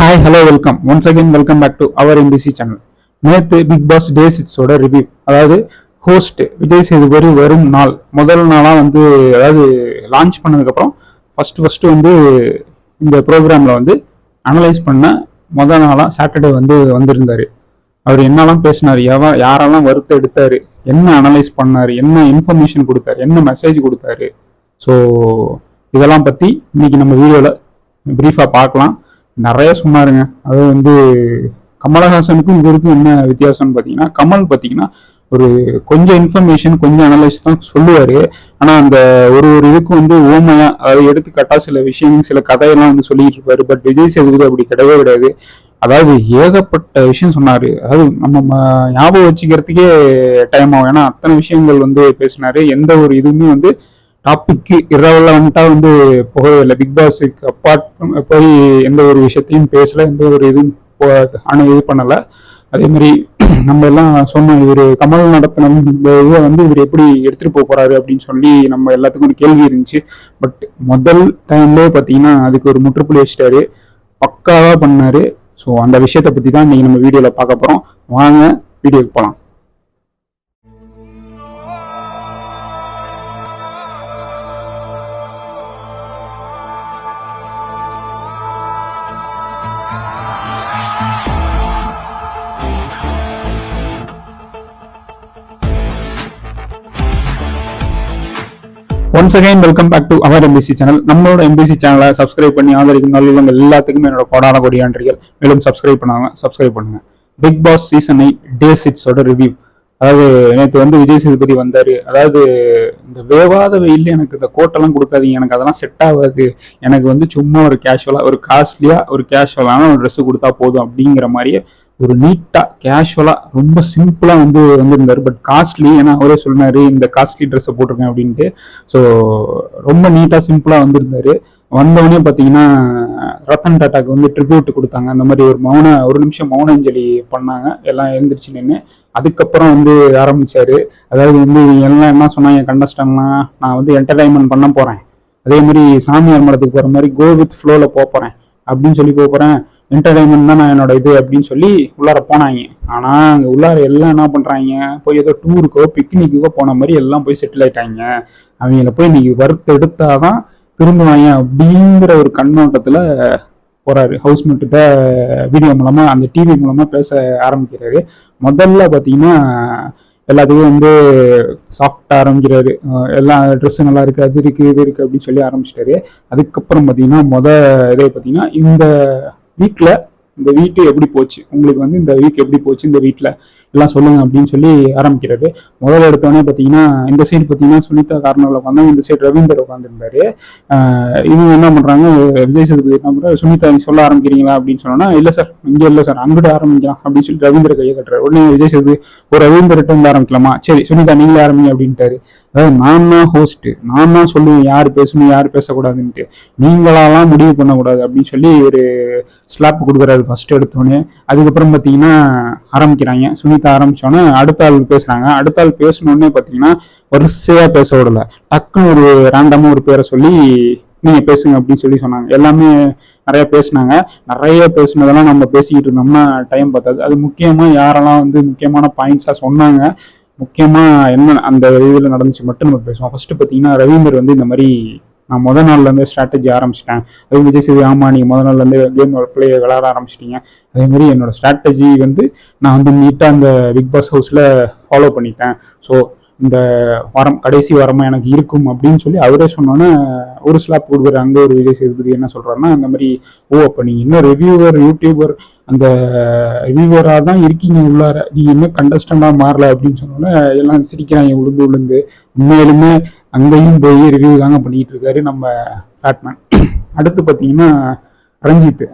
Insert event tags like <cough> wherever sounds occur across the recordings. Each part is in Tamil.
Hi hello welcome once again welcome back to our MBC channel நேற்று பிக் பாஸ் டே சிக்ஸோட ரிவ்யூ அதாவது ஹோஸ்ட் விஜய் சேதுபதி வரும் நாள். முதல் நாளாக வந்து அதாவது லான்ச் பண்ணதுக்கப்புறம் ஃபர்ஸ்ட் ஃபர்ஸ்ட் வந்து இந்த ப்ரோக்ராமில் வந்து அனலைஸ் பண்ண முதல் நாளாக சாட்டர்டே வந்து வந்திருந்தார். அவர் என்னெல்லாம் பேசினார் எவ யாரெல்லாம் வருத்த எடுத்தார் என்ன அனலைஸ் பண்ணார் என்ன இன்ஃபர்மேஷன் கொடுத்தாரு என்ன மெசேஜ் கொடுத்தாரு. ஸோ இதெல்லாம் பற்றி இன்னைக்கு நம்ம வீடியோவில் ப்ரீஃபாக பார்க்கலாம். நிறைய சொன்னாருங்க. அது வந்து கமலஹாசனுக்கும் இவருக்கும் என்ன வித்தியாசம்னு பார்த்தீங்கன்னா கமல் பார்த்தீங்கன்னா ஒரு கொஞ்சம் இன்ஃபர்மேஷன் கொஞ்சம் அனலைஸ் தான் சொல்லுவார். ஆனால் அந்த ஒரு ஒரு இதுக்கும் வந்து ஓமையாக அதாவது எடுத்துக்காட்டா சில விஷயங்கள் சில கதையெல்லாம் வந்து சொல்லிட்டு இருப்பாரு. பட் விஜய் சேதுபதி அப்படி கிடையவே கிடையாது. அதாவது ஏகப்பட்ட விஷயம் சொன்னார். அதாவது நம்ம ஞாபகம் வச்சுக்கிறதுக்கே டைம் ஆகும். ஏன்னா அத்தனை விஷயங்கள் வந்து பேசினார். எந்த ஒரு இதுவுமே வந்து டாபிக்கு இரவலண்டா வந்து போகவே இல்லை. பிக் பாஸுக்கு அப்பார்ட் போய் எந்த ஒரு விஷயத்தையும் பேசல எந்த ஒரு இதுவும் போ- அனு இது பண்ணலை. அதே மாதிரி <clears throat> நம்ம எல்லாம் சொன்னோம் இவர் கமல் நடத்தின இந்த இதை வந்து இவர் எப்படி எடுத்துகிட்டு போக போறாரு அப்படின்னு சொல்லி நம்ம எல்லாத்துக்கும் ஒரு கேள்வி இருந்துச்சு. பட் முதல் டைம்லேயே பார்த்தீங்கன்னா அதுக்கு ஒரு முற்றுப்புள்ளி வச்சிட்டாரு. பக்காவாக பண்ணாரு. ஸோ அந்த விஷயத்தை பற்றி தான் இன்னைக்கு நம்ம வீடியோவில் பார்க்க போகிறோம் வாங்க வீடியோக்கு போகலாம் once again welcome back to our MBC channel நம்மளோட எம்பிசி சேனலை சப்ஸ்கிரைப் பண்ணி ஆதரிக்கும் நல்லவங்க எல்லாத்துக்குமே என்னோட கோடான கொடி நன்றிகள். மேலும் சப்ஸ்கிரைப் பண்ணாங்க சப்ஸ்கிரைப் பண்ணுங்க. Bigg Boss season eight day சிக்ஸோட review அதாவது நேற்று வந்து விஜய் சேதுபதி வந்தார். அதாவது இந்த வேவாத வெயிலில் எனக்கு இந்த கோட்டெல்லாம் கொடுக்காதீங்க. எனக்கு அதெல்லாம் செட் ஆகாது. எனக்கு வந்து சும்மா ஒரு கேஷுவலாக ஒரு காஸ்ட்லியாக ஒரு கேஷுவலான ஒரு ட்ரெஸ்ஸு கொடுத்தா போதும் அப்படிங்கிற மாதிரியே ஒரு நீட்டா கேஷுவலா ரொம்ப சிம்பிளா வந்து வந்திருந்தாரு. பட் காஸ்ட்லி ஏன்னா அவரே சொன்னாரு இந்த காஸ்ட்லி ட்ரெஸ்ஸை போட்டிருக்கேன் அப்படின்ட்டு. ஸோ ரொம்ப நீட்டாக சிம்பிளாக வந்திருந்தாரு. வந்தவொடனே பார்த்தீங்கன்னா ரத்தன் டாட்டாக்கு வந்து ட்ரிபியூட் கொடுத்தாங்க. அந்த மாதிரி ஒரு மௌன ஒரு நிமிஷம் மௌன அஞ்சலி பண்ணாங்க. எல்லாம் எழுந்திரிச்சு நின்று அதுக்கப்புறம் வந்து ஆரம்பிச்சாரு. அதாவது வந்து எல்லாம் என்ன சொன்னாங்க கண்டஸ்டன்லாம் நான் வந்து என்டர்டைன்மெண்ட் பண்ண போகிறேன் அதே மாதிரி சாமியார் மடத்துக்கு போகிற மாதிரி கோ வித் ஃப்ளோவில் போகிறேன் அப்படின்னு சொல்லி போகிறேன் என்டர்டைன்மெண்ட் தான் நான் என்னோட இது அப்படின்னு சொல்லி உள்ளார போனாங்க. ஆனால் அங்கே உள்ளார எல்லாம் என்ன பண்ணுறாங்க போய் ஏதோ டூருக்கோ பிக்னிக்குக்கோ போன மாதிரி எல்லாம் போய் செட்டில் ஆயிட்டாங்க. அவங்கள போய் இன்னைக்கு வறுத்து எடுத்தாதான் திரும்புவாங்க அப்படிங்கிற ஒரு கண்ணோட்டத்தில் போறாரு. ஹவுஸ்மேட்டுகிட்ட வீடியோ மூலமா அந்த டிவி மூலமா பேச ஆரம்பிக்கிறாரு. முதல்ல பார்த்தீங்கன்னா எல்லாத்துக்கும் வந்து சாஃப்ட் ஆரம்பிக்கிறாரு. எல்லா ட்ரெஸ்ஸும் நல்லா இருக்கு அது இருக்கு இது இருக்கு அப்படின்னு சொல்லி ஆரம்பிச்சிட்டாரு. அதுக்கப்புறம் பார்த்தீங்கன்னா முத இதே பார்த்தீங்கன்னா இந்த வீக்கில் இந்த வீட்டு எப்படி போச்சு? உங்களுக்கு வந்து இந்த வீக் எப்படி போச்சு? இந்த வீட்டில் எல்லாம் சொல்லுங்க அப்படின்னு சொல்லி ஆரம்பிக்கிறாரு முதல்ல எடுத்தோடனே பார்த்தீங்கன்னா இந்த சைடு பார்த்தீங்கன்னா சுனிதா கார்னரில் உட்காந்து இந்த சைடு ரவீந்தர் உட்காந்துருந்தாரு இவங்க என்ன பண்ணுறாங்க விஜய் சேதுபதி என்ன பண்ணுறாரு சுனிதா நீ சொல்ல ஆரம்பிக்கிறீங்களா அப்படின்னு சொன்னோன்னா இல்லை சார் இங்கே இல்லை சார் அங்கிட்டு ஆரம்பிக்கலாம் அப்படின்னு சொல்லி ரவீந்தர் கையை கட்டுறாரு. உடனே விஜய் சேதுபதி ஒரு ரவீந்தர்கிட்ட வந்து ஆரம்பிக்கலாமா? சரி சுனிதா நீங்களே ஆரம்பிங்க அப்படின்ட்டாரு. அதாவது நான் தான் ஹோஸ்ட்டு நான் தான் சொல்லுவேன் யார் பேசணும் யார் பேசக்கூடாதுன்ட்டு. நீங்களாலாம் முடிவு பண்ணக்கூடாது அப்படின்னு சொல்லி ஒரு ஸ்லாப் கொடுக்குறாரு ஃபர்ஸ்ட் எடுத்தோடனே அதுக்கப்புறம் பார்த்தீங்கன்னா ஆரம்பிக்கிறாங்க. சுனிதா ஆரம்பிச்சோன்னே அடுத்த ஆள் பேசுகிறாங்க அடுத்த ஆள் பேசணுன்னே பார்த்தீங்கன்னா வரிசையாக பேச விடல. டக்குன்னு ஒரு ரேண்டமாக ஒரு பேரை சொல்லி நீங்கள் பேசுங்க அப்படின்னு சொல்லி சொன்னாங்க. எல்லாமே நிறைய பேசுனாங்க. நிறைய பேசுனதெல்லாம் நம்ம பேசிக்கிட்டு இருந்தோம்னா டைம் பார்த்தாது அது முக்கியமாக யாரெல்லாம் வந்து முக்கியமான பாயிண்ட்ஸாக சொன்னாங்க முக்கியமாக என்ன அந்த இதில் நடந்துச்சு மட்டும் நம்ம பேசுவோம். ஃபர்ஸ்ட் பார்த்தீங்கன்னா ரவீந்தர் வந்து இந்த மாதிரி நான் முத நாள்லேருந்து ஸ்ட்ராட்டஜி ஆரம்பிச்சிட்டேன். அதே விஜய் சேது ஆமா நீங்கள் முத நாள்லேருந்து கேம் பிளே விளாட ஆரம்பிச்சிட்டீங்க. அதே மாதிரி என்னோட ஸ்ட்ராட்டஜி வந்து நான் வந்து நீட்டாக அந்த பிக் பாஸ் ஹவுஸில் ஃபாலோ பண்ணிட்டேன். ஸோ இந்த வாரம் கடைசி வாரமாக எனக்கு இருக்கும் அப்படின்னு சொல்லி அவரே சொன்னோன்னே ஒரு ஸ்லாப் கொடுக்குற அங்கே ஒரு விஜய் சேதுபதி என்ன சொல்கிறாருன்னா அந்த மாதிரி ஓ அப்போ நீங்கள் இன்னும் ரிவ்யூவர் யூடியூபர் அந்த ரிவ்யூவராக தான் இருக்கீங்க உள்ளார நீங்கள் இன்னும் கண்டஸ்டண்டாக மாறல அப்படின்னு சொன்னோன்னே எல்லாம் சிரிக்கிறாங்க உளுந்து உளுந்து. உண்மையிலுமே அங்கேயும் போய் ரிவ்யூ தாங்க பண்ணிட்டு இருக்காரு நம்ம ஃபேட்மேன் அடுத்து பார்த்தீங்கன்னா ரஞ்சித்.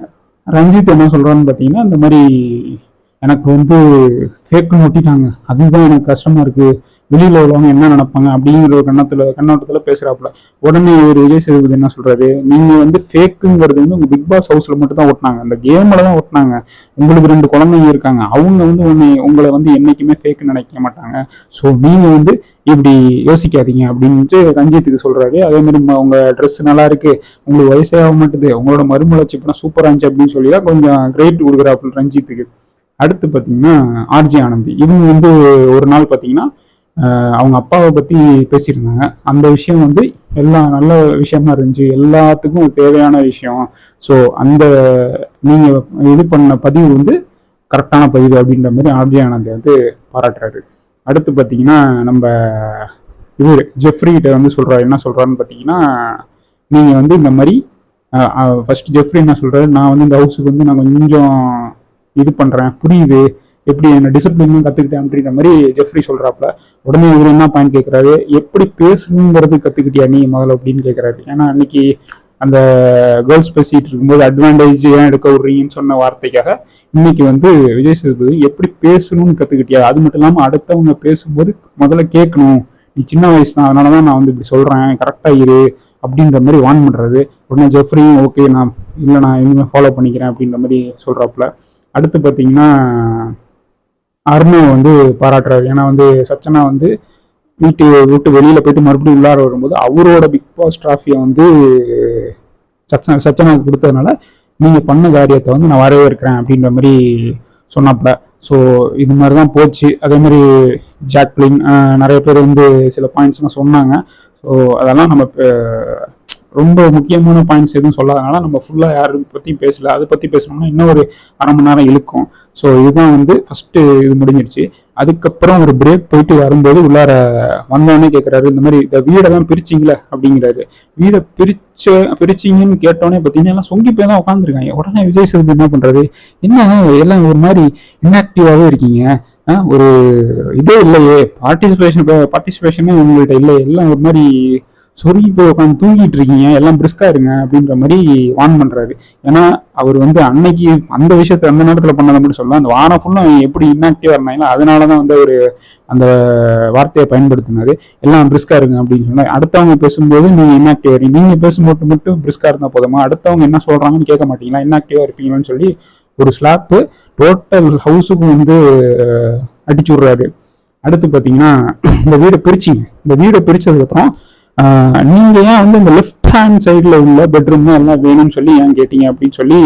ரஞ்சித் என்ன சொல்கிறான்னு பார்த்தீங்கன்னா இந்த மாதிரி எனக்கு வந்து ஃபேக்குன்னு ஒட்டிட்டாங்க அதுதான் எனக்கு கஷ்டமா இருக்கு. வெளியில உள்ளவங்க என்ன நினைப்பாங்க அப்படிங்கிற ஒரு கண்ணத்துல கண்ணோட்டத்துல பேசுறாப்புல. உடனே ஒரு விஜய் சேதுபதி என்ன சொல்றாரு? நீங்க வந்து ஃபேக்குங்கிறது வந்து உங்க பிக் பாஸ் ஹவுஸ்ல மட்டும் தான் ஓட்டினாங்க. அந்த கேம்ல தான் ஓட்டினாங்க. உங்களுக்கு ரெண்டு குழந்தைங்க இருக்காங்க. அவங்க வந்து உன்னை உங்களை வந்து என்னைக்குமே ஃபேக்குன்னு நினைக்க மாட்டாங்க. ஸோ நீங்க வந்து இப்படி யோசிக்காதீங்க அப்படின்ட்டு ரஞ்சித்துக்கு சொல்றாரு. அதே மாதிரி உங்க ட்ரெஸ் நல்லா இருக்கு. உங்களுக்கு வயசே ஆக மாட்டுது. உங்களோட மறுமலர்ச்சி படம் சூப்பரா இருந்துச்சு அப்படின்னு சொல்லி தான் கொஞ்சம் கிரேட் கொடுக்குறாப்புல ரஞ்சித்துக்கு. அடுத்து பார்த்தீங்கன்னா ஆர்ஜி ஆனந்தி. இவங்க வந்து ஒரு நாள் பார்த்தீங்கன்னா அவங்க அப்பாவை பற்றி பேசியிருந்தாங்க. அந்த விஷயம் வந்து எல்லாம் நல்ல விஷயமா இருந்துச்சு. எல்லாத்துக்கும் தேவையான விஷயம். ஸோ அந்த நீங்கள் இது பண்ண பதிவு வந்து கரெக்டான பதிவு அப்படின்ற மாதிரி ஆர்ஜி ஆனந்தி வந்து பாராட்டுறாரு. அடுத்து பார்த்தீங்கன்னா நம்ம இவர் ஜெஃப்ரிகிட்ட வந்து சொல்கிறாரு என்ன சொல்கிறாருன்னு பார்த்தீங்கன்னா நீங்கள் வந்து இந்த மாதிரி ஃபர்ஸ்ட் ஜெஃப்ரி என்ன சொல்கிறாரு நான் வந்து இந்த ஹவுஸுக்கு வந்து நான் கொஞ்சம் இது பண்ணுறேன் புரியுது? எப்படி என்ன டிசிப்ளின் கற்றுக்கிட்டேன் அப்படின்ற மாதிரி ஜெஃப்ரி சொல்கிறாப்புல உடனே இவர் என்ன பாயிண்ட் கேட்குறாரு எப்படி பேசணுங்கிறது கற்றுக்கிட்டியா நீ முதல்ல அப்படின்னு கேட்குறாரு ஏன்னா அன்னைக்கு அந்த கேர்ள்ஸ் பேசிகிட்டு இருக்கும்போது அட்வான்டேஜ் ஏன் எடுக்க விடுறீங்கன்னு சொன்ன வார்த்தைக்காக இன்னைக்கு வந்து விஜய் சேதுபதி எப்படி பேசணும்னு கற்றுக்கிட்டியா அது மட்டும் இல்லாமல் அடுத்தவங்க பேசும்போது முதல்ல கேட்கணும். நீ சின்ன வயசு தான் அதனால தான் நான் வந்து இப்படி சொல்கிறேன் கரெக்டாக இரு அப்படின்ற மாதிரி வான் பண்ணுறது உடனே ஜெஃப்ரியும் ஓகே நான் இல்லை நான் இனிமேல் ஃபாலோ பண்ணிக்கிறேன் அப்படின்ற மாதிரி சொல்கிறாப்புல அடுத்து பார்த்தீங்கன்னா அருண் வந்து பாராட்டுறாரு. ஏன்னா வந்து சச்சனா வந்து வீட்டு விட்டு வெளியில் போயிட்டு மறுபடியும் உள்ளார வரும்போது அவரோட பிக் பாஸ் ட்ராஃபியை வந்து சச்சனா சச்சனாவுக்கு கொடுத்ததுனால நீங்கள் பண்ண காரியத்தை வந்து நான் வரவே இருக்கிறேன் அப்படின்ற மாதிரி சொன்னப்ப ஸோ இது மாதிரி தான் போச்சு. அதே மாதிரி ஜாக்லின் நிறைய பேர் வந்து சில பாயிண்ட்ஸ்லாம் சொன்னாங்க. ஸோ அதெல்லாம் நம்ம இப்போ ரொம்ப முக்கியமான பாயிண்ட்ஸ் எதுவும் சொல்லாதனால நம்ம ஃபுல்லாக யாரும் பற்றியும் பேசல. அதை பற்றி பேசணும்னா இன்னும் ஒரு அரை மணி நேரம் இழுக்கும். ஸோ இதுதான் வந்து ஃபஸ்ட்டு இது முடிஞ்சிருச்சு அதுக்கப்புறம் ஒரு பிரேக் போயிட்டு வரும்போது உள்ளார வந்தோடனே கேட்குறாரு இந்த மாதிரி இந்த வீடெல்லாம் பிரிச்சிங்களே? அப்படிங்கிறாரு. வீடை பிரிச்ச பிரிச்சிங்கன்னு கேட்டோடனே பார்த்தீங்கன்னா எல்லாம் சொங்கி போய் தான் உட்காந்துருக்காங்க உடனே விஜய் சேதுபதி என்ன பண்ணுறாரு என்ன எல்லாம் ஒரு மாதிரி இன்ஆக்டிவாகவே இருக்கீங்க. ஆ, ஒரு இதே இல்லையே. பார்ட்டிசிபேஷன் பார்ட்டிசிபேஷனே உங்கள்கிட்ட இல்லை எல்லாம் ஒரு மாதிரி சொருகி போய் உட்காந்து தூங்கிட்டு இருக்கீங்க எல்லாம் பிரிஸ்கா இருங்க அப்படின்ற மாதிரி வான் பண்றாரு. ஏன்னா அவர் வந்து அன்னைக்கு அந்த விஷயத்த அந்த நேரத்துல பண்ணதை மட்டும் சொல்லலாம் அந்த வாரம் ஃபுல்லும் எப்படி இன்ஆக்டிவா இருந்தாங்களோ அதனால தான் வந்து அவர் அந்த வார்த்தையை பயன்படுத்தினாரு. எல்லாம் பிரிஸ்கா இருங்க அப்படின்னு சொன்னா அடுத்தவங்க பேசும்போது நீங்க இன்ஆக்டிவா இருக்கீங்க. நீங்க பேசும்போது மட்டும் பிரிஸ்கா இருந்தா போதுமா? அடுத்தவங்க என்ன சொல்றாங்கன்னு கேட்க மாட்டீங்களா? இன்ஆக்டிவா இருப்பீங்கன்னு சொல்லி ஒரு ஸ்லாப்பு டோட்டல் ஹவுஸுக்கும் வந்து அடிச்சு விடுறாரு. அடுத்து பார்த்தீங்கன்னா இந்த வீடை பிரிச்சிங்க. இந்த வீடை பிரித்ததுக்கப்புறம் நீங்க ஏன் வந்து இந்த லெஃப்ட் ஹேண்ட் சைடில் உள்ள பெட்ரூம் எல்லாம் வேணும்னு சொல்லி ஏன் கேட்டீங்க அப்படின்னு சொல்லி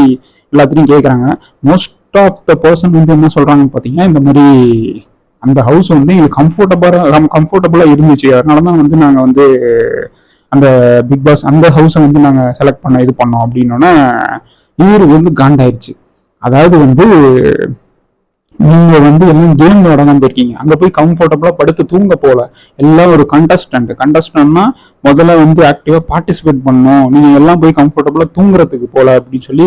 எல்லாத்தையும் கேட்குறாங்க மோஸ்ட் ஆஃப் த பர்சன் வந்து என்ன சொல்கிறாங்கன்னு பார்த்தீங்கன்னா இந்த மாதிரி அந்த ஹவுஸ் வந்து எங்களுக்கு கம்ஃபர்டபுளாக கம்ஃபர்டபுளாக இருந்துச்சு. அதனால தான் வந்து நாங்கள் வந்து அந்த பிக் பாஸ் அந்த ஹவுஸை வந்து நாங்கள் செலக்ட் பண்ண இது பண்ணோம் அப்படின்னோடனே இவரு வந்து காண்டாயிருச்சு அதாவது வந்து நீங்க வந்து எல்லாம் கேம் விளையாட தான் போயிருக்கீங்க அங்க போய் கம்ஃபர்டபுளா படுத்து தூங்க போல. எல்லாம் ஒரு கண்டஸ்டன்ட் கண்டஸ்டன்ட்னா முதல்ல வந்து ஆக்டிவா பார்ட்டிசிபேட் பண்ணணும். நீங்க எல்லாம் போய் கம்ஃபர்டபுளா தூங்குறதுக்கு போல அப்படின்னு சொல்லி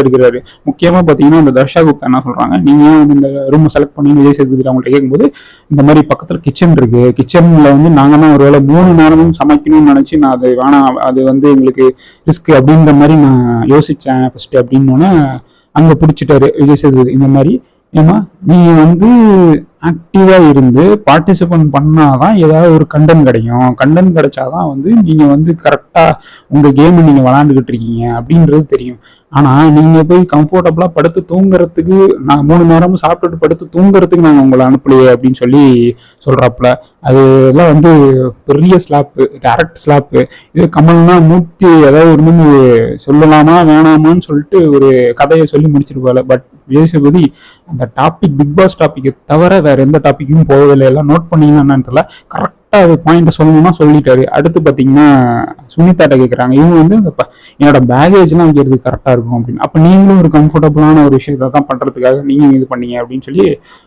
எடுக்கிறாரு முக்கியமா பாத்தீங்கன்னா இந்த தர்ஷா குப்தா என்ன சொல்றாங்க? நீங்க வந்து இந்த ரூம் செலக்ட் பண்ணி விஜய் சேதுபதி அவங்கள்ட்ட கேட்கும்போது இந்த மாதிரி பக்கத்துல கிச்சன் இருக்கு. கிச்சன்ல வந்து நாங்க தான் ஒருவேளை மூணு நேரமும் சமைக்கணும்னு நினைச்சு நான் அது வேணாம் அது வந்து எங்களுக்கு ரிஸ்க் அப்படின்ற மாதிரி நான் யோசிச்சேன் ஃபர்ஸ்ட் அப்படின்னு அங்க பிடிச்சிட்டாரு விஜய் சேதுபதி. இந்த மாதிரி ஏமா நீங்க வந்து ஆக்டிவாக இருந்து பார்ட்டிசிபேட் பண்ணாதான் ஏதாவது ஒரு கண்டன் கிடைக்கும். கண்டன் கிடைச்சாதான் வந்து நீங்கள் வந்து கரெக்டாக உங்கள் கேமை நீங்கள் விளாண்டுக்கிட்டு இருக்கீங்க அப்படின்றது தெரியும். ஆனால் நீங்கள் போய் கம்ஃபர்டபுளாக படுத்து தூங்குறதுக்கு நான் மூணு நேரமும் சாப்பிட்டுட்டு படுத்து தூங்குறதுக்கு நாங்கள் உங்களை அனுப்பலையே அப்படின்னு சொல்லி சொல்கிறாப்புல அதெல்லாம் வந்து பெரிய ஸ்லாப்பு டேரக்ட் ஸ்லாப்பு இது கமல்னா மூர்த்தி ஏதாவது ஒரு முன்னு சொல்லலாமா வேணாமான்னு சொல்லிட்டு ஒரு கதையை சொல்லி முடிச்சிருப்பாள் பட் விஜய் அந்த டாபிக் பிக் பாஸ் டாப்பிக்கை தவிர வேற எந்த டாபிக்கும் போகவில்லை எல்லாம் நோட் பண்ணீங்கன்னா என்னன்னு தெரியல. கரெக்டாக அது பாயிண்ட் சொல்லணும்னா சொல்லிட்டாரு. அடுத்து பார்த்தீங்கன்னா சுனிதாட்ட கேட்குறாங்க இவங்க வந்து இந்த என்னோட பேகேஜ்லாம் வைக்கிறது கரெக்டாக இருக்கும் அப்படின்னு. அப்போ நீங்களும் ஒரு கம்ஃபர்டபுளான ஒரு விஷயத்தை தான் பண்ணுறதுக்காக நீங்கள் இது பண்ணீங்க அப்படின்னு சொல்லி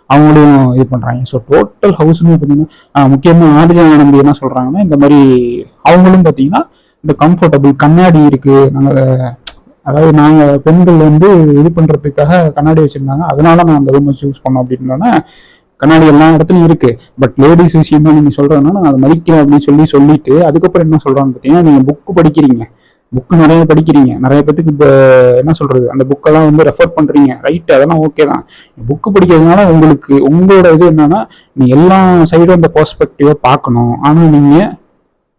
அவங்களும் இது பண்ணுறாங்க ஸோ டோட்டல் ஹவுஸுமே பார்த்தீங்கன்னா முக்கியமாக ஆர்ஜா ஆனந்தி என்ன சொல்கிறாங்கன்னா இந்த மாதிரி அவங்களும் பார்த்தீங்கன்னா இந்த கம்ஃபர்டபுள் கண்ணாடி இருக்குது நாங்கள் அதாவது நாங்கள் பெண்கள் வந்து இது பண்ணுறதுக்காக கண்ணாடி வச்சுருந்தாங்க. அதனால நான் அந்த ரூமை சூஸ் பண்ணோம் அப்படின்னா கண்ணாடி எல்லா இடத்துலையும் இருக்கு. பட் லேடிஸ் விஷயமா நீங்க சொல்றதுனா நான் அதை மதிக்கிறேன் அப்படின்னு சொல்லி சொல்லிட்டு அதுக்கப்புறம் என்ன சொல்றான்னு பார்த்தீங்கன்னா நீங்க புக்கு படிக்கிறீங்க. புக்கு நிறைய படிக்கிறீங்க. நிறைய பேத்துக்கு இப்போ என்ன சொல்றது? அந்த புக்கெல்லாம் வந்து ரெஃபர் பண்றீங்க. ரைட் அதெல்லாம் ஓகே தான். புக்கு படிக்கிறதுனால உங்களுக்கு உங்களோட இது என்னன்னா நீ எல்லா சைடும் அந்த பெர்ஸ்பெக்டிவா பார்க்கணும். ஆனா நீங்க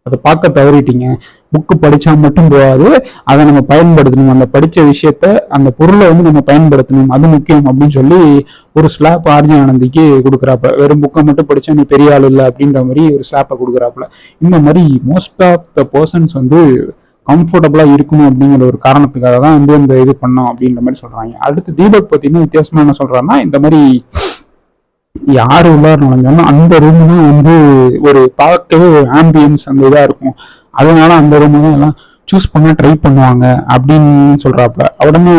அதை பார்க்க தவறிட்டீங்க. புக்கு படிச்சா மட்டும் போகாது. அதை நம்ம பயன்படுத்தணும். அந்த படிச்ச விஷயத்த அந்த பொருளை வந்து நம்ம பயன்படுத்தணும். அது முக்கியம் அப்படின்னு சொல்லி ஒரு ஸ்லாப் ஆர்ஜி ஆனந்திக்கு கொடுக்குறாப்ப வெறும் புக்கை மட்டும் படிச்சா நீ பெரிய ஆள் இல்லை அப்படின்ற மாதிரி ஒரு ஸ்லாப்பை கொடுக்குறாப்புல. இந்த மாதிரி மோஸ்ட் ஆஃப் த பர்சன்ஸ் வந்து கம்ஃபர்டபுளாக இருக்கணும் அப்படிங்கிற ஒரு காரணத்துக்காக தான் வந்து இந்த இது பண்ணோம் அப்படின்ற மாதிரி சொல்கிறாங்க அடுத்து தீபக் பார்த்தீங்கன்னா வித்தியாசமாக என்ன சொல்கிறாங்கன்னா இந்த மாதிரி யார் உள்ளார நுழைஞ்சாலும் அந்த ரூம் தான் வந்து ஒரு பார்க்கவே ஒரு ஆம்பியன்ஸ் அந்த இதாக இருக்கும். அதனால அந்த ரூம் தான் எல்லாம் சூஸ் பண்ண ட்ரை பண்ணுவாங்க அப்படின்னு சொல்றாப்புல. உடனே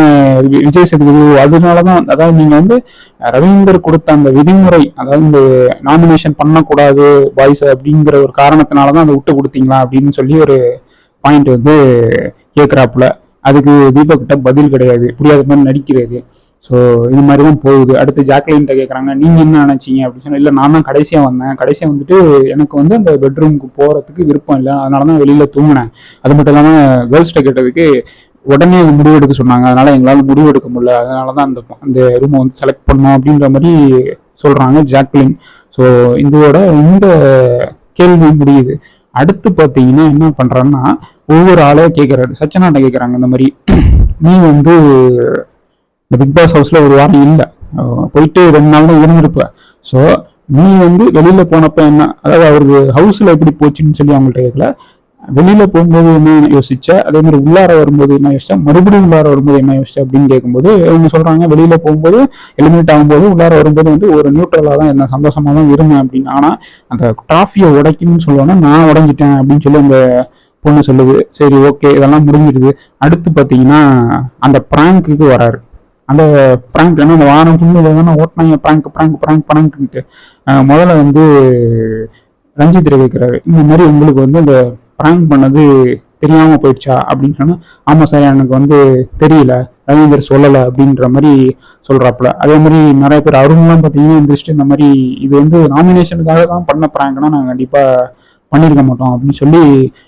விஜய் சேதுபதி அதனால தான் அதாவது நீங்கள் வந்து ரவீந்தர் கொடுத்த அந்த விதிமுறை அதாவது இந்த நாமினேஷன் பண்ணக்கூடாது பாய்ஸ் அப்படிங்கிற ஒரு காரணத்தினால தான் அதை விட்டு கொடுத்தீங்களா அப்படின்னு சொல்லி ஒரு பாயிண்ட் வந்து கேட்குறாப்புல அதுக்கு தீபக் கிட்ட பதில் கிடையாது. புரியாத மாதிரி நடிக்கிறது. ஸோ இது மாதிரி தான் போகுது. அடுத்து ஜாக்லின்ட்ட கேட்குறாங்க நீங்கள் என்ன நினச்சிங்க? அப்படின்னு சொன்னால் இல்லை நான் தான் கடைசியாக வந்தேன். கடைசியாக வந்துட்டு எனக்கு வந்து அந்த பெட்ரூமுக்கு போகிறதுக்கு விருப்பம் இல்லை. அதனால தான் வெளியில் தூங்கினேன். அது மட்டும் இல்லாமல் கேர்ள்ஸ்கிட்ட கேட்டதுக்கு உடனே அது முடிவெடுக்க சொன்னாங்க. அதனால் எங்களால் முடிவு எடுக்க முடியல. அதனால தான் அந்த அந்த ரூமை வந்து செலக்ட் பண்ணோம் அப்படின்ற மாதிரி சொல்கிறாங்க ஜாக்லின். ஸோ இதோட இந்த கேள்வி முடியுது. அடுத்து பார்த்தீங்கன்னா என்ன பண்ணுறேன்னா ஒவ்வொரு ஆளையும் கேட்குறாரு சச்சனாட்ட கேட்குறாங்க இந்த மாதிரி. நீ வந்து இந்த பிக் பாஸ் ஹவுஸ்ல ஒரு வாரம் இல்லை. போயிட்டு ரெண்டு நாள் தான் இருந்திருப்ப. ஸோ நீ வந்து வெளியில போனப்ப என்ன அதாவது அவருக்கு ஹவுஸ்ல எப்படி போச்சுன்னு சொல்லி அவங்கள்ட்ட கேட்கல வெளியில போகும்போது என்ன யோசிச்ச அதே மாதிரி உள்ளார வரும்போது என்ன யோசிச்சா மறுபடியும் உள்ளார வரும்போது என்ன யோசிச்சா அப்படின்னு கேட்கும்போது அவங்க சொல்றாங்க வெளியில போகும்போது எலிமினேட் ஆகும்போது உள்ளார வரும்போது வந்து ஒரு நியூட்ரலா தான் என்ன சந்தோஷமா தான் இருந்தேன் அப்படின்னு. ஆனா அந்த டிராஃபியை உடைக்கணும்னு சொல்லுவாங்கன்னா நான் உடைஞ்சிட்டேன் அப்படின்னு சொல்லி அந்த பொண்ணு சொல்லுது. சரி ஓகே இதெல்லாம் முடிஞ்சிடுது. அடுத்து பார்த்தீங்கன்னா அந்த ப்ராங்க்குக்கு வராரு. அந்த ப்ராங்க் ஏன்னா அந்த வாரம் ஃபுல்லு தானே ஓட்டினாங்க ப்ராங்க் ப்ராங்க் ப்ராங்க் ப்ராங்க்ன்ட்டு முதல்ல வந்து ரஞ்சித் கேட்குறாரு இந்த மாதிரி உங்களுக்கு வந்து இந்த ப்ராங்க் பண்ணது தெரியாம போயிடுச்சா அப்படின்னு சொன்னா ஆமா சார் எனக்கு வந்து தெரியல. ரவீந்தர் சொல்லலை அப்படின்ற மாதிரி சொல்றாப்புல. அதே மாதிரி நிறைய பேர் அருண்லாம் பார்த்தீங்கன்னா எந்திரிச்சிட்டு இந்த மாதிரி இது வந்து நாமினேஷனுக்காக தான் பண்ண ப்ராங்க்னா நாங்கள் கண்டிப்பாக பண்ணியிருக்க மாட்டோம் அப்படின்னு சொல்லி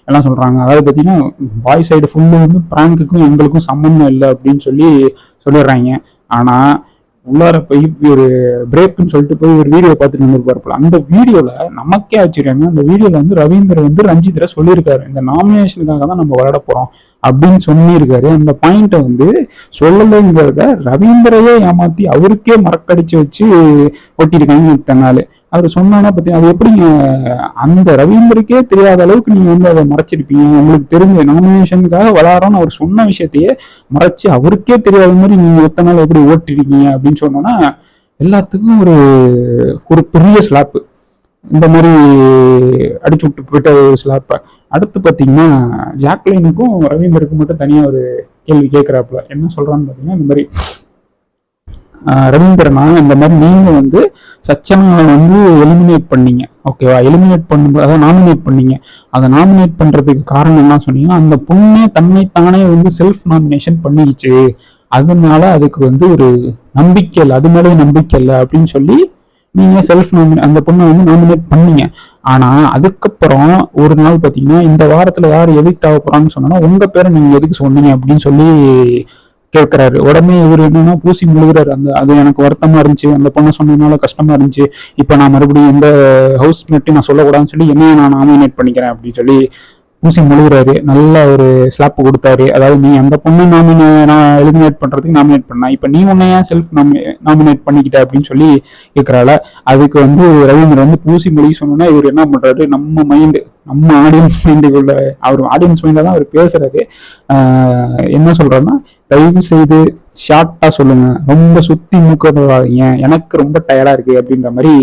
எல்லாம் சொல்கிறாங்க அதாவது பார்த்தீங்கன்னா பாய் சைடு ஃபுல்லு வந்து ப்ராங்குக்கும் எங்களுக்கும் சம்மந்தம் இல்லை அப்படின்னு சொல்லி சொல்லிடுறாங்க. ஆனால் உள்ளார போய் ஒரு பிரேக்குன்னு சொல்லிட்டு போய் ஒரு வீடியோ பார்த்துட்டு வந்துருப்பாருப்பல அந்த வீடியோவில் நமக்கே ஆச்சரியாங்க. அந்த வீடியோவில் வந்து ரவீந்தர் வந்து ரஞ்சித்ரை சொல்லியிருக்காரு. இந்த நாமினேஷனுக்காக தான் நம்ம விளையாட போகிறோம் அப்படின்னு சொல்லியிருக்காரு. அந்த பாயிண்ட்டை வந்து சொல்லலைங்கிறத ரவீந்தரையே ஏமாற்றி அவருக்கே மறக்கடிச்சு வச்சு ஒட்டியிருக்காங்க இத்தனை நாள். அவர் சொன்னானா பத்தி அது எப்படி அந்த ரவீந்தருக்கே தெரியாத அளவுக்கு நீங்க வந்து அதை மறைச்சிருப்பீங்க. உங்களுக்கு தெரிஞ்ச நாமினேஷனுக்காக வளாரோன்னு அவர் சொன்ன விஷயத்தையே மறைச்சு அவருக்கே தெரியாத மாதிரி நீங்க எத்தனை நாள் எப்படி ஓட்டிருக்கீங்க அப்படின்னு சொன்னோன்னா எல்லாத்துக்கும் ஒரு ஒரு பெரிய ஸ்லாப்பு இந்த மாதிரி அடிச்சு விட்டு போயிட்ட ஒரு ஸ்லாப்பை அடுத்து பார்த்தீங்கன்னா ஜாக்லினுக்கும் ரவீந்தருக்கும் மட்டும் தனியாக ஒரு கேள்வி கேட்குறாப்புல. என்ன சொல்றான்னு பார்த்தீங்கன்னா இந்த மாதிரி ரவீந்திரநாத் ரவீந்திரனா இந்த மாதிரி நீங்க வந்து சச்சனாவை வந்து எலிமினேட் பண்ணீங்க. ஓகேவா எலிமினேட் பண்ணும்போது அதை நாமினேட் பண்ணீங்க. அதை நாமினேட் பண்றதுக்கு காரணம் என்ன சொன்னீங்கன்னா அந்த பொண்ணே தன்னைத்தானே வந்து செல்ஃப் நாமினேஷன் பண்ணிக்கிச்சு அதனால அதுக்கு வந்து ஒரு நம்பிக்கை இல்லை. அது மேலே நம்பிக்கை இல்லை அப்படின்னு சொல்லி நீங்க செல்ஃப் நாமினே அந்த பொண்ணை வந்து நாமினேட் பண்ணீங்க. ஆனா அதுக்கப்புறம் ஒரு நாள் பாத்தீங்கன்னா இந்த வாரத்துல யார் எவிக்ட் ஆக போறான்னு சொன்னா உங்க பேரை நீங்க எதுக்கு சொன்னீங்க அப்படின்னு சொல்லி கேட்கிறாரு. உடனே இவர் என்னன்னா பூசி முழுகிறாரு. அந்த அது எனக்கு வருத்தமா இருந்துச்சு. அந்த பொண்ணை சொன்னதுனால கஷ்டமா இருந்துச்சு. இப்போ நான் மறுபடியும் எந்த ஹவுஸ் மேட்டையும் நான் சொல்லக்கூடாதுன்னு சொல்லி என்னைய நான் நாமினேட் பண்ணிக்கிறேன் அப்படின்னு சொல்லி பூசி முழுகிறாரு நல்ல ஒரு ஸ்லாப் கொடுத்தாரு அதாவது நீ அந்த பொண்ணு நாமினே நான் எலிமினேட் பண்ணுறதுக்கு நாமினேட் பண்ணா. இப்போ நீ உன்னையா செல்ஃப் நாமினேட் பண்ணிக்கிட்ட அப்படின்னு சொல்லி கேட்கறால அதுக்கு வந்து ரவீந்திரன் வந்து பூசி மொழி சொன்னோன்னா இவர் என்ன பண்ணுறாரு நம்ம மைண்டு நம்ம ஆடியன்ஸ் மைண்டுக்குள்ள அவர் ஆடியன்ஸ் மைண்டில் தான் அவர் பேசுறாரு. என்ன சொல்கிறாருன்னா தயவு செய்து ஷார்ட்டாக சொல்லுங்கள் ரொம்ப சுற்றி மூக்கிறீங்க எனக்கு ரொம்ப டயர்டாக இருக்குது அப்படின்ற மாதிரி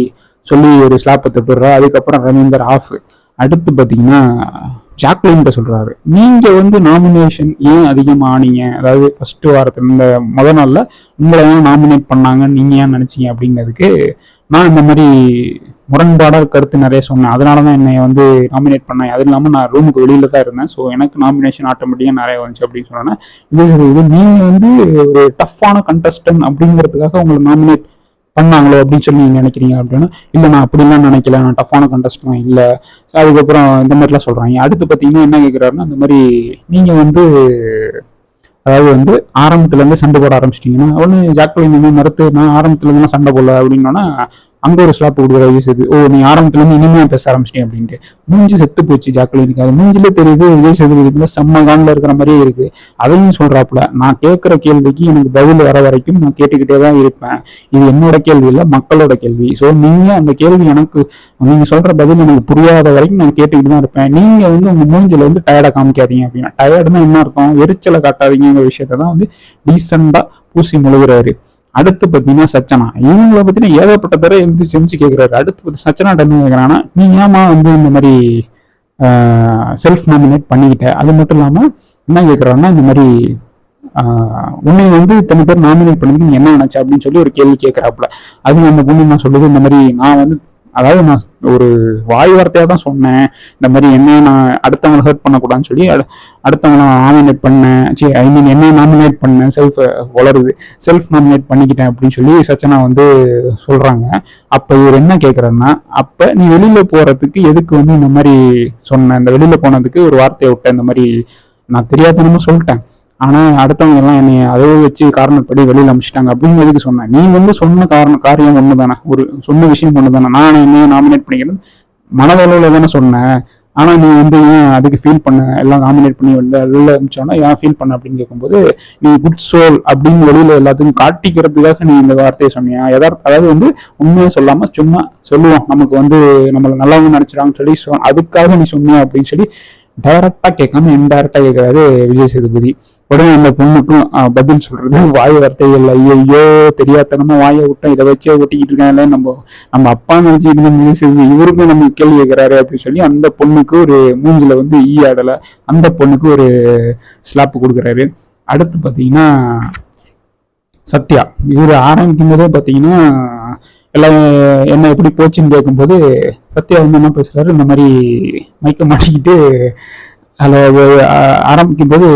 சொல்லி ஒரு ஸ்லாப்பை தொட்டுடுறா. அதுக்கப்புறம் ரவீந்தர் ஆஃப் அடுத்து பார்த்தீங்கன்னா ஜாக்லின்ட்ட சொல்றாரு. நீங்க வந்து நாமினேஷன் ஏன் அதிகமாக ஆனீங்க? அதாவது ஃபர்ஸ்ட் வாரத்துல இந்த முத நாள்ல உங்களை ஏன் நாமினேட் பண்ணாங்கன்னு நீங்க ஏன் நினைச்சீங்க அப்படிங்கிறதுக்கு நான் இந்த மாதிரி முரண்பாடாக கருத்து நிறைய சொன்னேன். அதனால தான் என்னை வந்து நாமினேட் பண்ணேன் அது இல்லாமல் நான் ரூமுக்கு வெளியில தான் இருந்தேன். ஸோ எனக்கு நாமினேஷன் ஆட்டோமேட்டிக்காக நிறைய வந்துச்சு அப்படின்னு சொன்னேன் இது இது நீங்கள் வந்து ஒரு டஃப்பான கண்டஸ்டன் அப்படிங்கிறதுக்காக உங்களை நாமினேட் பண்ணாங்களோ அப்படின்னு சொல்லி நீங்கள் நினைக்கிறீங்க அப்படின்னா இல்லை நான் அப்படிலாம் நினைக்கல நான் டஃப்பான கண்டஸ்ட்லாம் இல்லை அதுக்கப்புறம் இந்த மாதிரிலாம் சொல்கிறாங்க அடுத்து பார்த்தீங்கன்னா என்ன கேட்குறாருன்னா அந்த மாதிரி நீங்கள் வந்து அதாவது வந்து ஆரம்பத்துலேருந்து சண்டை போட ஆரம்பிச்சிட்டிங்கன்னா ஒன்று ஜாக்லின் வந்து மறுத்து நான் ஆரம்பத்துலேருந்துலாம் சண்டை போடல அப்படின்னோன்னா அங்க ஒரு ஸ்லாப் கொடுக்குற விஜய் ஓ நீ ஆரம்பத்துல இருந்து இனிமையா பேச ஆரம்பிச்சிட்டேன் அப்படின்ட்டு. மூஞ்சி செத்து போச்சு ஜாக்லினுக்கு அது மூஞ்சிலே தெரியுது விஜய் சேதுபதிக்குள்ள செம்ம காண்டில் இருக்கிற மாதிரியே இருக்கு. அதையும் சொல்றாப்புல நான் கேட்கிற கேள்விக்கு எனக்கு பதில் வர வரைக்கும் நான் கேட்டுக்கிட்டே தான் இருப்பேன். இது என்னோட கேள்வி இல்லை மக்களோட கேள்வி. ஸோ நீங்க அந்த கேள்வி எனக்கு நீங்க சொல்ற பதில் எனக்கு புரியாத வரைக்கும் நான் கேட்டுக்கிட்டு தான் இருப்பேன். நீங்க வந்து உங்க மூஞ்சில வந்து டயர்டா காமிக்காதீங்க அப்படின்னா டயர்டுனா என்ன இருக்கும் எரிச்சலை காட்டாதீங்கிற விஷயத்த தான் வந்து டீசெண்டா பூசி முழுகிறாரு. அடுத்து பார்த்தீங்கன்னா சச்சனா. இவங்களை பார்த்தீங்கன்னா ஏகப்பட்ட தடவை எழுந்து செஞ்சு கேட்குறாரு அடுத்து பார்த்து சச்சனா என்ன கேட்குறாங்கன்னா நீ ஏமா வந்து இந்த மாதிரி செல்ஃப் நாமினேட் பண்ணிக்கிட்ட? அது மட்டும் இல்லாமல் என்ன கேட்குறாங்கன்னா இந்த மாதிரி உன்னை வந்து இத்தனை பேர் நாமினேட் பண்ணி நீ என்ன நினைச்சா? அப்படின்னு சொல்லி ஒரு கேள்வி கேட்குறாப்புல அது அந்த பொண்ணு நான் சொல்லுது? இந்த மாதிரி நான் வந்து அதாவது நான் ஒரு வாய் வார்த்தையாக தான் சொன்னேன். இந்த மாதிரி என்ன நான் அடுத்தவங்களை ஹர்ட் பண்ணக்கூடாதுன்னு சொல்லி அடுத்தவங்களை நாமினேட் பண்ணேன். சரி ஐ மீன் என்ன நாமினேட் பண்ணேன். செல்ஃப் வளருது. செல்ஃப் நாமினேட் பண்ணிக்கிட்டேன் அப்படின்னு சொல்லி சச்சனா வந்து சொல்கிறாங்க அப்போ இவர் என்ன கேட்குறேன்னா அப்போ நீ வெளியில் போகிறதுக்கு எதுக்கு வந்து இந்த மாதிரி சொன்னேன் இந்த வெளியில் போனதுக்கு ஒரு வார்த்தையை விட்டேன் இந்த மாதிரி நான் தெரியாதனமாக சொல்லிட்டேன். ஆனால் அடுத்தவங்க எல்லாம் என்னை அதை வச்சு காரணப்படி வெளியில் அமிச்சிட்டாங்க அப்படின்னு எதுக்கு சொன்னேன்? நீ வந்து சொன்ன காரணம் காரியம் ஒன்று தானே ஒரு சொன்ன விஷயம் ஒன்று தானே நான் என்னையும் நாமினேட் பண்ணிக்கிறது மனதளவில் தானே சொன்னேன். ஆனால் நீ வந்து ஏன் அதுக்கு ஃபீல் பண்ண? எல்லாம் நாமினேட் பண்ணி வெளில வெளில அமிச்சோன்னா ஏன் ஃபீல் பண்ண அப்படின்னு கேட்கும்போது நீ குட் சோல் அப்படின்னு வெளியில் எல்லாத்துக்கும் காட்டிக்கிறதுக்காக நீ இந்த வார்த்தையை சொன்னியா? எதார்த்த அதாவது வந்து உண்மையை சொல்லாமல் சும்மா சொல்லுவோம். நமக்கு வந்து நம்மளை நல்லவங்க நினச்சிடாங்கன்னு சொல்லி அதுக்காக நீ சொன்னியா அப்படின்னு சொல்லி டைரக்டாக கேட்காம இன்டைரக்டாக கேட்கறாரு விஜய் சேதுபதி. உடனே அந்த பொண்ணுக்கும் பதில் சொல்றது வாய் வார்த்தைகள் ஐயோ தெரியாதனமா வாயை விட்டோம் இதை வச்சே ஒட்டிக்கிட்டு இருக்காங்கல்ல நம்ம நம்ம அப்பா நினைச்சிட்டு இருந்த இவருக்கும் நம்ம கேள்வி கேட்கிறாரு அப்படின்னு சொல்லி அந்த பொண்ணுக்கு ஒரு மூஞ்சில வந்து ஈ ஆடலை அந்த பொண்ணுக்கு ஒரு ஸ்லாப் கொடுக்குறாரு. அடுத்து பார்த்தீங்கன்னா சத்யா இவர் ஆரம்பிக்கும் போதே பார்த்தீங்கன்னா எல்லாம் என்ன எப்படி போச்சுன்னு கேட்கும்போது சத்யா வந்து என்ன பேசுறாரு இந்த மாதிரி மயக்க மாட்டிக்கிட்டு அதில் ஆரம்பிக்கும் போது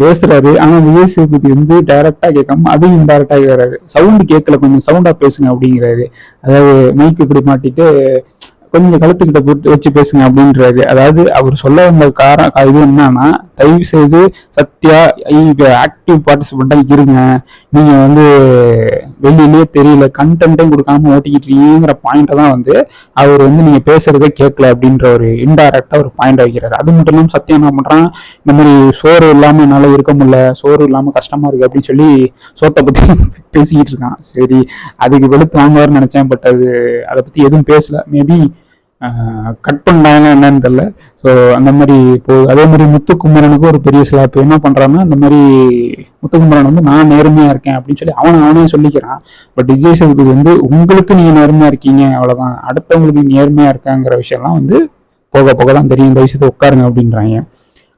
பேசுறாரு. ஆனா விஜய் சேதுபதி வந்து டைரக்டா கேட்காம அதையும் இன்டைரக்டா கேட்கறாரு சவுண்டு கேட்கல கொஞ்சம் சவுண்டா பேசுங்க அப்படிங்கிறாரு. அதாவது மைக்கு இப்படி மாட்டிட்டு கொஞ்சம் கழுத்துக்கிட்ட போட்டு வச்சு பேசுங்க அப்படின்றாரு. அதாவது அவர் சொல்ல வந்த காரணம் இது என்னன்னா தயவு செய்து சத்யா ஆக்டிவ் பார்ட்டிசிபெண்ட்டாக இருங்க. நீங்கள் வந்து வெளியிலேயே தெரியல கண்டென்ட்டும் கொடுக்காம ஓட்டிக்கிட்டீங்கிற பாயிண்ட்டை தான் வந்து அவர் வந்து நீங்கள் பேசுகிறதே கேட்கல அப்படின்ற ஒரு இன்டைரக்டாக ஒரு பாயிண்ட் வைக்கிறார். அது மட்டும் இல்லாமல் சத்தியம் என்ன பண்ணுறான் இந்த மாதிரி சோறு இல்லாமல் என்னால் இருக்க முடியல சோறு இல்லாமல் கஷ்டமாக இருக்குது அப்படின்னு சொல்லி சோத்தை பற்றி பேசிக்கிட்டு இருக்கான். சரி அதுக்கு வெளுத்து வாங்குவார்னு நினச்சேன் பட் அது அதை பற்றி எதுவும் பேசல. மேபி கட் பண்ணாங்க என்னன்னு தெரில ஸோ அந்த மாதிரி இப்போ அதே மாதிரி முத்துக்குமரனுக்கு ஒரு பெரிய ஸ்லாப் என்ன பண்ணுறான்னா அந்த மாதிரி முத்துக்குமரன் வந்து நான் நேர்மையாக இருக்கேன் அப்படின்னு சொல்லி அவன் அவனே சொல்லிக்கிறான். பட் விஜய் சேதுபதி வந்து உங்களுக்கு நீங்கள் நேர்மையாக இருக்கீங்க அவ்வளோதான் அடுத்தவங்களுக்கு நேர்மையாக இருக்காங்கிற விஷயம்லாம் வந்து போக போக தான் தெரியும். இந்த விஷயத்தை உட்காருங்க அப்படின்றாங்க.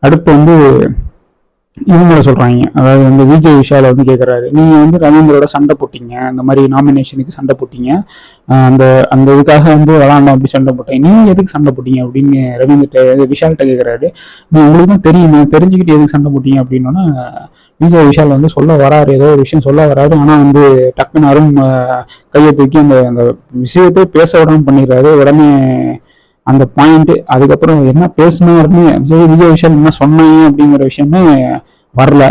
அடுத்து வந்து இவங்கள சொல்றாங்க. அதாவது வந்து விஜய் விஷால வந்து கேட்குறாரு நீங்க வந்து ரவீந்திரோட சண்டை போட்டீங்க. அந்த மாதிரி நாமினேஷனுக்கு சண்டை போட்டீங்க. அந்த அந்த இதுக்காக வந்து விளாண்டோம் அப்படி சண்டை போட்டேன். நீங்க எதுக்கு சண்டை போட்டீங்க அப்படின்னு ரவீந்திர விஷால்கிட்ட கேட்குறாரு நீ உங்களுக்கு தான் தெரியும் தெரிஞ்சுக்கிட்டு எதுக்கு சண்டை போட்டீங்க அப்படின்னா விஜய் விஷால் வந்து சொல்ல வராரு. ஏதோ ஒரு விஷயம் சொல்ல வராரு. ஆனால் வந்து டக்குன்னு அரும் கையை தூக்கி அந்த அந்த விஷயத்தை பேச விடாம பண்ணிடுறாரு. உடனே அந்த பாயிண்ட் அதுக்கப்புறம் என்ன பேசணும் விஜய் விஜய் விஷயம் என்ன சொன்னாங்க அப்படிங்கிற விஷயமே வரல.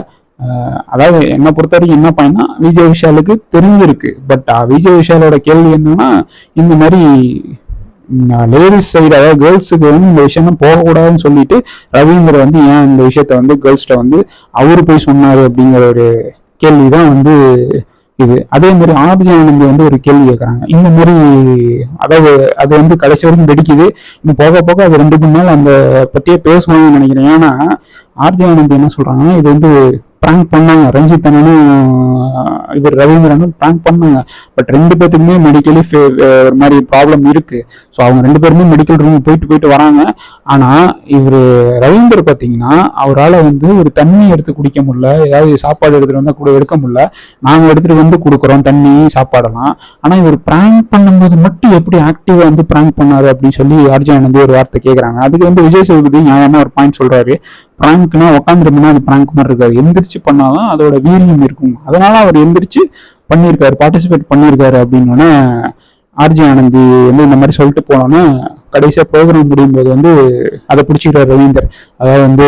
அதாவது என்னை பொறுத்த வரைக்கும் என்ன பாயிண்ட்னா விஜய் விஷாலுக்கு தெரிஞ்சிருக்கு. பட் விஜய் விஷாலோட கேள்வி என்னன்னா இந்த மாதிரி லேடிஸ் சைடு அதாவது கேர்ள்ஸுக்கு வந்து இந்த விஷயம் போகக்கூடாதுன்னு சொல்லிட்டு ரவீந்திர வந்து ஏன் இந்த விஷயத்த வந்து கேர்ள்ஸ்கிட்ட வந்து அவரு போய் சொன்னார் அப்படிங்கிற ஒரு கேள்விதான் வந்து இது. அதே மாதிரி ஆர்ஜி வந்து ஒரு கேள்வி கேட்குறாங்க இந்த மாதிரி அதாவது அது வந்து கடைசி வரைக்கும் வெடிக்குது. இன்னும் போக போக அது ரெண்டு மூணு நாள் அந்த பற்றியே பேசுவாங்கன்னு நினைக்கிறேன். ஏன்னா ஆர்ஜி ஆனந்தி என்ன சொல்கிறாங்கன்னா இது வந்து ப்ராங்க் பண்ணாங்க. ரஞ்சித் அண்ணனும் இவர் ரவீந்திரனும் ப்ராங்க் பண்ணாங்க. பட் ரெண்டு பேர்த்துக்குமே மெடிக்கலி ஒரு மாதிரி ப்ராப்ளம் இருக்கு. ஸோ அவங்க ரெண்டு பேருமே மெடிக்கல் ரூம் போயிட்டு போயிட்டு வராங்க. ஆனா இவர் ரவீந்தர் பார்த்தீங்கன்னா அவரால் வந்து ஒரு தண்ணி எடுத்து குடிக்க முடியல. ஏதாவது சாப்பாடு எடுத்துட்டு வந்தால் கூட எடுக்க முடியல. நாங்கள் எடுத்துட்டு வந்து கொடுக்குறோம். தண்ணி சாப்பாடெல்லாம். ஆனால் இவர் ப்ராங்க் பண்ணும்போது மட்டும் எப்படி ஆக்டிவாக வந்து ப்ராங்க் பண்ணாரு அப்படின்னு சொல்லி அர்ஜுன் வந்து ஒரு வார்த்தை கேட்குறாங்க அதுக்கு வந்து விஜய் சேதுபதி நியாயமா ஒரு பாயிண்ட் சொல்றாரு. பிராங்க்னா உட்காந்துருமுன்னா அது பிராங்க் மாதிரி இருக்காது. எந்திரிச்சு பண்ணாதான் அதோட வீரியம் இருக்கும். அதனால அவர் எந்திரிச்சு பண்ணியிருக்காரு பார்ட்டிசிபேட் பண்ணியிருக்காரு அப்படின்னோடனே ஆர்ஜி ஆனந்தி வந்து இந்த மாதிரி சொல்லிட்டு போனோன்னா கடைசியாக ப்ரோக்ராம் முடியும் போது வந்து அதை பிடிச்சிக்கிறார் ரவீந்தர். அதாவது வந்து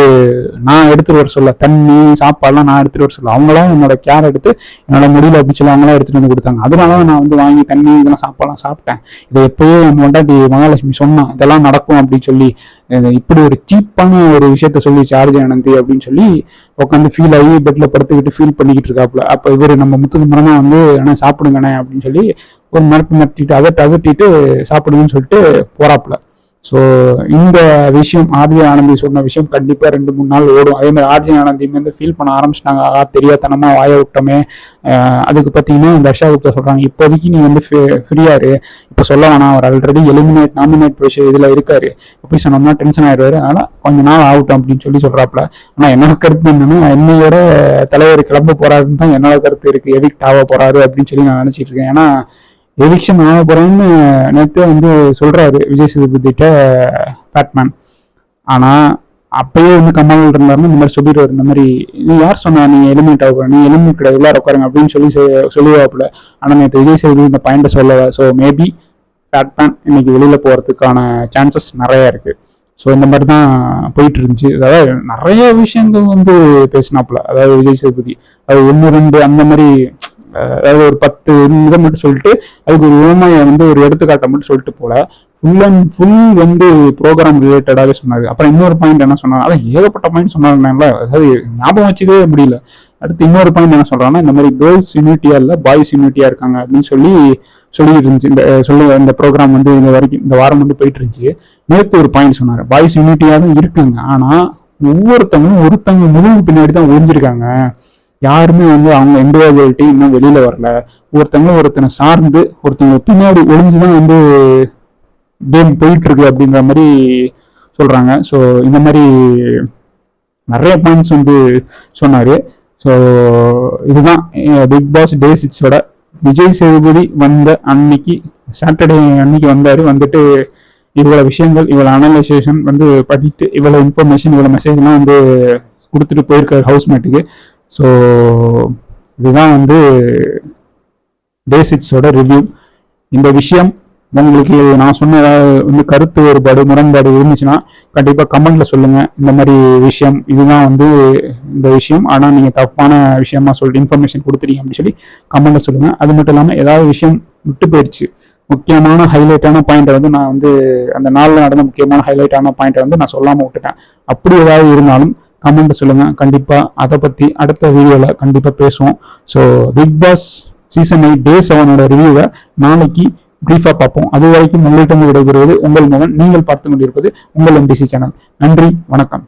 நான் எடுத்துகிட்டு வர சொல்ல தண்ணி சாப்பாடுலாம் நான் எடுத்துகிட்டு வர சொல்ல அவங்களாம் என்னோட கேர் எடுத்து என்னோட முடியல அப்படின்னு அவங்களாம் எடுத்துகிட்டு வந்து கொடுத்தாங்க. அதனால நான் வந்து வாங்கி தண்ணி இதெல்லாம் சாப்பாடுலாம் சாப்பிட்டேன். இதை எப்போயோ என் பொண்டாட்டி மகாலட்சுமி சொன்னான் இதெல்லாம் நடக்கும் அப்படின்னு சொல்லி இப்படி ஒரு சீப்பான ஒரு விஷயத்த சொல்லி சார்ஜ் ஆனந்தி அப்படின்னு சொல்லி உட்காந்து ஃபீல் ஆகி பெட்டில் படுத்துக்கிட்டு ஃபீல் பண்ணிக்கிட்டு இருக்காப்புல. அப்போ இவர் நம்ம முத்து மரமா வந்து அண்ணா சாப்பிடுங்கண்ணே அப்படின்னு சொல்லி ஒரு மரட்டு மரட்டிட்டு அதட்டு அதட்டிட்டு சாப்பிடுங்கன்னு சொல்லிட்டு போறாப்புல. ஸோ இந்த விஷயம் ஆர்ஜி ஆனந்தி சொன்ன விஷயம் கண்டிப்பாக ரெண்டு மூணு நாள் ஓடும். அதே மாதிரி ஆர்ஜி ஆனந்தி வந்து ஃபீல் பண்ண ஆரம்பிச்சிட்டாங்க. ஆ தெரியாதனமாக வாய விட்டோமே. அதுக்கு பார்த்தீங்கன்னா தர்ஷா குப்தா சொல்கிறாங்க இப்போதைக்கு நீ வந்து ஃப்ரீயாரு இப்போ சொல்ல வேணாம். அவர் ஆல்ரெடி எலிமினேட் நாமினேட் விஷயம் இதில் இருக்காரு. எப்படி சொன்னோம்னா டென்ஷன் ஆயிடுவாரு. அதனால் கொஞ்ச நாள் ஆகட்டும் அப்படின்னு சொல்லி சொல்கிறாப்புல ஆனால் என்னோட கருத்து என்னன்னா என்னையோட தலைவர் கிளம்ப போறாருன்னு தான் என்னோட கருத்து இருக்குது எவிக்ட் ஆக போகிறாரு அப்படின்னு சொல்லி நான் நினச்சிட்டு இருக்கேன். ஏன்னா எவிக்ஷன் ஆக போறேன்னு நேற்று வந்து சொல்கிறாரு விஜய் சேதுபதிட்ட ஃபேட்மேன் ஆனால் அப்பயே வந்து கமல் இருந்தாருன்னு இந்த மாதிரி சொல்லிடுவார். இந்த மாதிரி நீ யார் சொன்னா நீ எலிமினேட் ஆக நீ எலிமினேட் கிடையாது எல்லாரும் உட்காருங்க அப்படின்னு சொல்லி சொல்லுவாப்புல. ஆனால் நேற்று விஜய் சேதுபதி இந்த பாயிண்ட சொல்லல. ஸோ மேபி ஃபேட்மேன் இன்னைக்கு வெளியில் போகிறதுக்கான சான்சஸ் நிறையா இருக்குது ஸோ இந்த மாதிரி தான் போயிட்டு இருந்துச்சு அதாவது நிறைய விஷயங்கள் வந்து பேசினாப்புல. அதாவது விஜய் சேதுபதி. அது ஒன்று ரெண்டு அந்த மாதிரி அதாவது ஒரு பத்து இதை மட்டும் சொல்லிட்டு அதுக்கு ஒரு உண்மையை வந்து ஒரு எடுத்துக்காட்டை மட்டும் சொல்லிட்டு போல ஃபுல் அண்ட் ஃபுல் வந்து ப்ரோக்ராம் ரிலேட்டடாகவே சொன்னார். அப்புறம் இன்னொரு பாயிண்ட் என்ன சொன்னாங்க அதான் ஏகப்பட்ட பாயிண்ட் சொன்னாங்கல்ல அதாவது ஞாபகம் வச்சுக்கவே முடியல. அடுத்து இன்னொரு பாயிண்ட் என்ன சொல்கிறாங்கன்னா இந்த மாதிரி கேர்ள்ஸ் யூனிட்டியா இல்லை பாய்ஸ் யூனிட்டியா இருக்காங்க அப்படின்னு சொல்லி சொல்லிட்டு இருந்துச்சு இந்த சொல்லு இந்த ப்ரோக்ராம் வந்து இந்த வரைக்கும் இந்த வாரம் வந்து போயிட்டு இருந்துச்சு நேற்று ஒரு பாயிண்ட் சொன்னார். பாய்ஸ் யூனிட்டியாக தான் இருக்காங்க. ஆனால் ஒவ்வொருத்தவங்களும் ஒருத்தவங்க முதுகு பின்னாடி தான் ஒழிஞ்சிருக்காங்க யாருமே வந்து அவங்க இண்டிவிஜுவாலிட்டி இன்னும் வெளியில வரல. ஒருத்தவங்க ஒருத்தனை சார்ந்து ஒருத்தவங்க பின்னாடி ஒளிஞ்சுதான் வந்து கேம் போயிட்டு இருக்கு அப்படின்ற மாதிரி சொல்றாங்க. ஸோ இந்த மாதிரி நிறைய பாயிண்ட்ஸ் வந்து சொன்னாரு. ஸோ இதுதான் பிக் பாஸ் டே சிக்ஸோட விஜய் சேதுபதி வந்த அன்னைக்கு சாட்டர்டே அன்னைக்கு வந்தாரு. வந்துட்டு இவ்வளோ விஷயங்கள் இவ்வளோ அனலைசேஷன் வந்து படிட்டு இவ்வளோ இன்ஃபர்மேஷன் இவ்வளோ மெசேஜ்லாம் வந்து கொடுத்துட்டு போயிருக்காரு ஹவுஸ்மேட்டுக்கு ஸோ இதுதான் வந்து டே சிக்ஸோட ரிவ்யூ இந்த விஷயம் உங்களுக்கு நான் சொன்ன வந்து கருத்து வேறுபாடு முரண்பாடு இருந்துச்சுன்னா கண்டிப்பாக கமெண்ட்ல சொல்லுங்கள் இந்த மாதிரி விஷயம் இதுதான் வந்து இந்த விஷயம். ஆனால் நீங்கள் தப்பான விஷயமா சொல்லிட்டு இன்ஃபர்மேஷன் கொடுத்துறீங்க அப்படின்னு சொல்லி கமெண்ட்ல சொல்லுங்கள் அது மட்டும் இல்லாமல் ஏதாவது விஷயம் விட்டு போயிடுச்சு முக்கியமான ஹைலைட்டான பாயிண்ட்டை வந்து நான் வந்து அந்த நாளில் நடந்த முக்கியமான ஹைலைட்டான பாயிண்ட்டை வந்து நான் சொல்லாமல் விட்டுட்டேன். அப்படி ஏதாவது இருந்தாலும் கமெண்ட் சொல்லுங்கள் கண்டிப்பாக அதை பற்றி அடுத்த வீடியோவில் கண்டிப்பாக பேசுவோம். So Bigg Boss season eight day செவனோட ரிவ்யூவை நாளைக்கு ப்ரீஃபாக பார்ப்போம். அது வரைக்கும் உங்கள்கிட்ட விடைபெறுவது உங்கள் மூலம் நீங்கள் பார்த்து கொண்டிருப்பது உங்கள் எம்பிசி சேனல் நன்றி வணக்கம்.